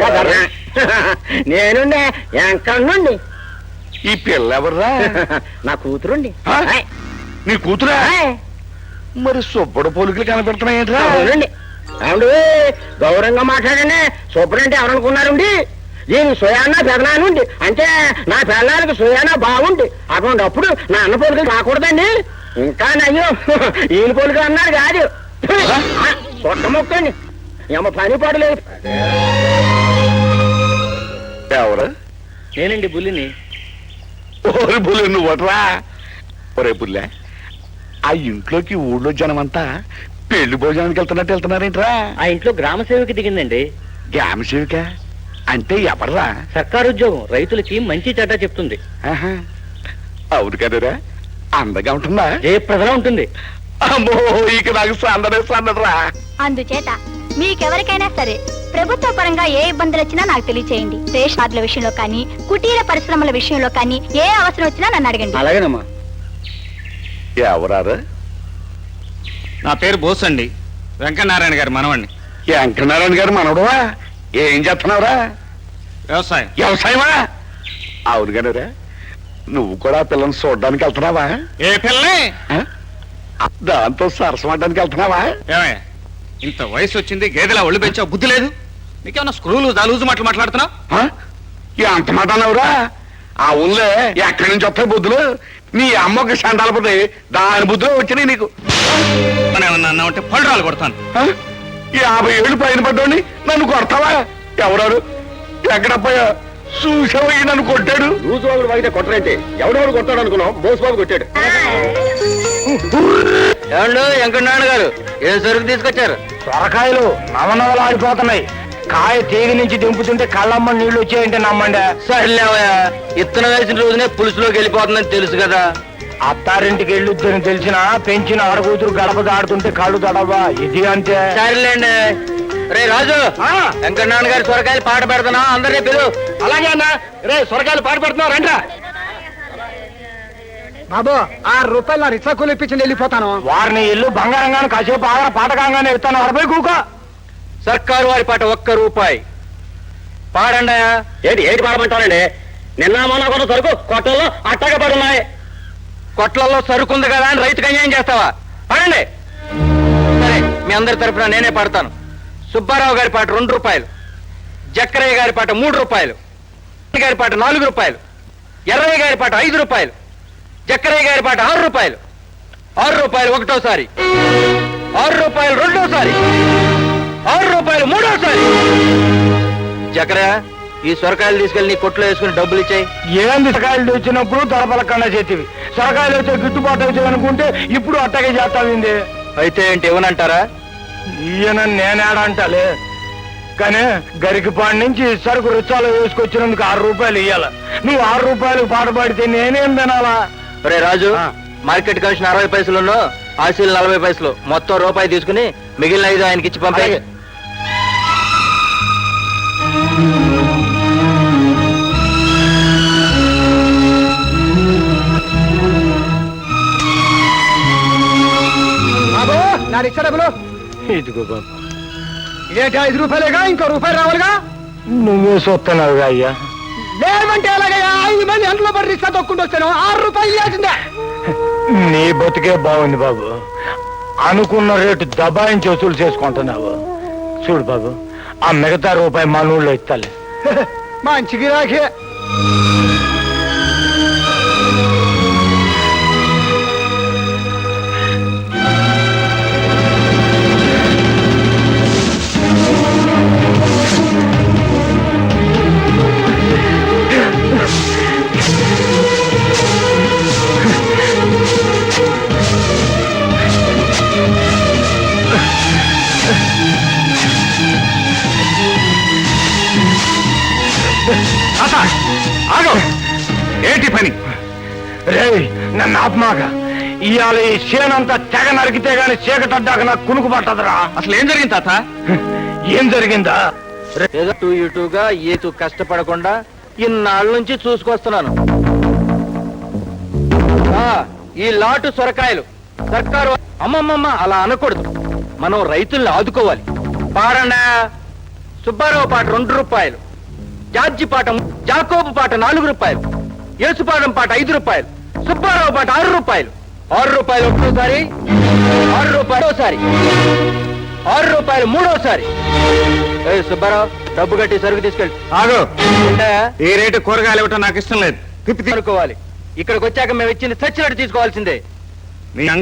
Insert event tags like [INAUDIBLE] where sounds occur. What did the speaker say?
[LAUGHS] నేనుండే ఎంకన్నుండి ఈ పిల్ల ఎవర్రా [LAUGHS] నా కూతురుండి. నీ కూతురా? మరి సుబ్బడు పోలికలు కనపెడుతున్నాయేంట్రా అవునండి. అవును గౌరవంగా మాట్లాడండి. సూపరంటే ఎవరనుకున్నారండి? దీని సుయాన పెదనానుండి. అంటే నా పిల్లలకి సుయాన బాగుంది అటువంటిప్పుడు నా అన్న పోలికలు రాకూడదండి. ఇంకా నయ్యో [LAUGHS] ఈయన పోలికలు అన్నారు కాదు. ఆ, సొట్ట మొక్కండి. ఏమో పని పడలేదు ఎవరు నేనండి బుల్లిని. ఓరి బుల్లె నువ్వట్రా? ఒరే బుల్లె ఆ ఇంట్లోకి ఊళ్ళో జనమంతా పెళ్ళి భోజనానికి వెళ్తున్నట్టు వెళ్తున్నారేంట్రా? ఆ ఇంట్లో గ్రామ సేవకి దిగిందండి. గ్రామ సేవిక? అంటే ఎవర్రా? సర్కారు ఉద్యోగం రైతులకి మంచి చెడ్డ చెప్తుంది. ఆహా. అవును కదరా అందగా ఉంటుందా? జయప్రదలా ఉంటుంది. అమ్మో ఇక నాకు సందడే సందడరా అందుచేత మీకెవరికైనా సరే ప్రభుత్వ పరంగా ఏ ఇబ్బందులు వచ్చినా నాకు తెలియచేయండి. రేషన్ కార్డుల విషయంలో కానీ కుటీర పరిశ్రమల విషయంలో కానీ ఏ అవసరం వచ్చినా నన్ను అడగండి. అలాగేనమ్మా. ఎవరారు? నా పేరు బోస్ అండి. వెంకటనారాయణ గారి మనవండి వెంకటనారాయణ గారు మనవడవా ఏం చేస్తున్నావురా? వ్యవసాయం. వ్యవసాయమా? అవును కదరా నువ్వు కూడా ఆ పిల్లని చూడడానికి వెళ్తున్నావా? ఏ పిల్లని? దాంతో సరసమడ్డానికి వెళ్తున్నావా? ఏమయ్య? ఇంత వయసు వచ్చింది గేదెలా ఒళ్ళు పెంచావు? బుద్ధి లేదు. నీకేమన్నా స్క్రూలు దాలూజు మాటలు మాట్లాడుతున్నావు ఆ? ఈ అంత మాట అన్నావురా ఆ ఊళ్ళో ఎక్కడి నుంచి వస్తాయి బుద్ధులు? నీ అమ్మకి సండాలపోతే దాని బుద్ధులు వచ్చినాయి నీకు. మనం ఏమన్నా అన్నా ఉంటే పళ్ళరాలు కొడతాను. ఆ? యాభై ఏళ్ళు పైన పడ్డోని నన్ను కొడతావా? ఎవరాడు? ఎక్కడపోయా చూసావయ్యి నన్ను కొట్టాడు? రోజు బాబు వాగితే కొట్టరంటే? ఎవడెవడు కొట్టాడు అనుకున్నాం బోస్ బాబు కొట్టాడు. ఏమండు వెంకటనారాయణ గారు ఏ సరుకు తీసుకొచ్చారు? సొరకాయలు నవనవలు ఆడిపోతున్నాయి కాయ తీగ నుంచి దింపుతుంటే కళ్ళమ్మ నీళ్ళు వచ్చాయంటే నమ్మండి? సర్లేవయ్యా ఇత్తనం వేసిన రోజునే పులుసులోకి వెళ్ళిపోతుందని తెలుసు కదా. అత్తారింటికి వెళ్ళొద్దని తెలిసిన పెంచిన ఆడకూతురు గడప దాడుతుంటే కళ్ళు తడవా? ఇది అంతే. సరేలేండి. రే రాజు వెంకటనారాయణ గారి సొరకాయలు పాట పెడుతున్నా అందరినీ పిలు. అలాగే అన్న. రే సొరకాయలు పాటు పెడుతున్నావు రండి బాబు ఆరు రూపాయలు నా రిక్షా కూలి ఇప్పించి వెళ్ళిపోతాను. వారిని ఇల్లు బంగారంగానే కాసేపు ఆగర పాటకంగానే ఇస్తాను. అరవై కూక. సర్కారు వారి పాట ఒక్క రూపాయి. పాడండి ఏది ఏది పాడమంటారండి? నిన్న మొన్న కొన్న సరుకు కొట్టల్లో అట్టగా పడున్నాయి. కొట్లలో సరుకు ఉంది కదా అని రైతుకు అన్యాయం చేస్తావా? పాడండి. సరే మీ అందరి తరఫున నేనే పాడతాను. సుబ్బారావు గారి పాట రెండు రూపాయలు. జక్కరయ్య గారి పాట మూడు రూపాయలు. గారి పాట నాలుగు రూపాయలు. ఎర్రయ్య గారి పాట ఐదు రూపాయలు. జక్కరయ్య గారి పాట ఆరు రూపాయలు. ఆరు రూపాయలు ఒకటోసారి. ఆరు రూపాయలు రెండోసారి. ఆరు రూపాయలు మూడోసారి. జకరయ్య ఈ సొరకాయలు తీసుకెళ్ళి నీ కొట్లో వేసుకుని డబ్బులు ఇచ్చాయి. ఏంది సొరకాయలు వచ్చినప్పుడు దొరపలకన్నా చేతివి. సొరకాయలు వచ్చే గిట్టుబాటు అవుతుంది అనుకుంటే ఇప్పుడు అట్టగే చేస్తావింది. అయితే ఏంటి ఇవ్వనంటారా? ఈయన నేనేడంటలే. కానీ గరికిపాడి నుంచి సరుకు రుచాలు వేసుకొచ్చినందుకు ఆరు రూపాయలు ఇయ్యాల. నువ్వు ఆరు రూపాయలు పాట పాడితే నేనేం తినాలా? రే రాజు. మార్కెట్ కమిషన్ అరవై పైసలు ఆశీలు నలభై పైసలు. మొత్తం రూపాయి తీసుకుని మిగిలిన ఐదు ఆయనకి ఇచ్చి పంపే. అలాగే. బాబు నా రిక్షా డబ్బులు. ఇదిగో బాబు. ఇదేంటి ఐదు రూపాయలేగా ఇంకో రూపాయలు రావాలిగా? నువ్వే చూస్తున్నావుగా అయ్యా. లేవంటే ఎలాగయ్యా ఐదు మంది ఎంతలో పడి రిక్షా తొక్కుంటూ వచ్చాను ఆరు రూపాయలు ఇవ్వాల్సిందే. నీ బతికే బాగుంది బాబు. అనుకున్న రేటు దబాయించి వసూలు చేసుకుంటున్నావు. చూడు బాబు ఆ మిగతా రూపాయి మన ఊళ్ళో ఇస్తాలే [LAUGHS] మంచి గిరాకీ. ఆగు. ఏంటి పని రే నన్ను ఆత్మాక ఇవాళ ఈ చేనంతా తెగ నరికితే గాని చీకటడ్డాక నాకు కునుకు పట్టదురా. అసలు ఏం జరిగింది తాత? [LAUGHS] ఏం జరిగిందా? ఏదో టూ ఇటుగా ఏతు కష్టపడకుండా ఇన్నాళ్ళ నుంచి చూసుకొస్తున్నాను. ఆ, ఈ లాటు సొరకాయలు సర్కారు అమ్మమ్మమ్మ అలా అనకూడదు. మనం రైతుల్ని ఆదుకోవాలి. పాడండా సుబ్బారావు పాట రెండు రూపాయలు. జార్జి పాట జాకోబు పాట నాలుగు రూపాయలు యేసుపాదం పాట ఐదు రూపాయలు సుబ్బారావు పాట ఆరు రూపాయలు. ఆరు రూపాయలు ఒకటోసారి ఆరు రూపాయలు ఒకసారి ఆరు రూపాయలు మూడోసారి. సుబ్బారావు డబ్బు కట్టి సరుకు తీసుకెళ్ళి. ఆగు? ఈ రేటు కూరగాయలు ఇవ్వటం నాకు ఇష్టం లేదు. తిప్పి తీ- అనుకోవాలి ఇక్కడికి వచ్చాక మేము ఇచ్చింది చచ్చినట్టు తీసుకోవాల్సిందే. అంగ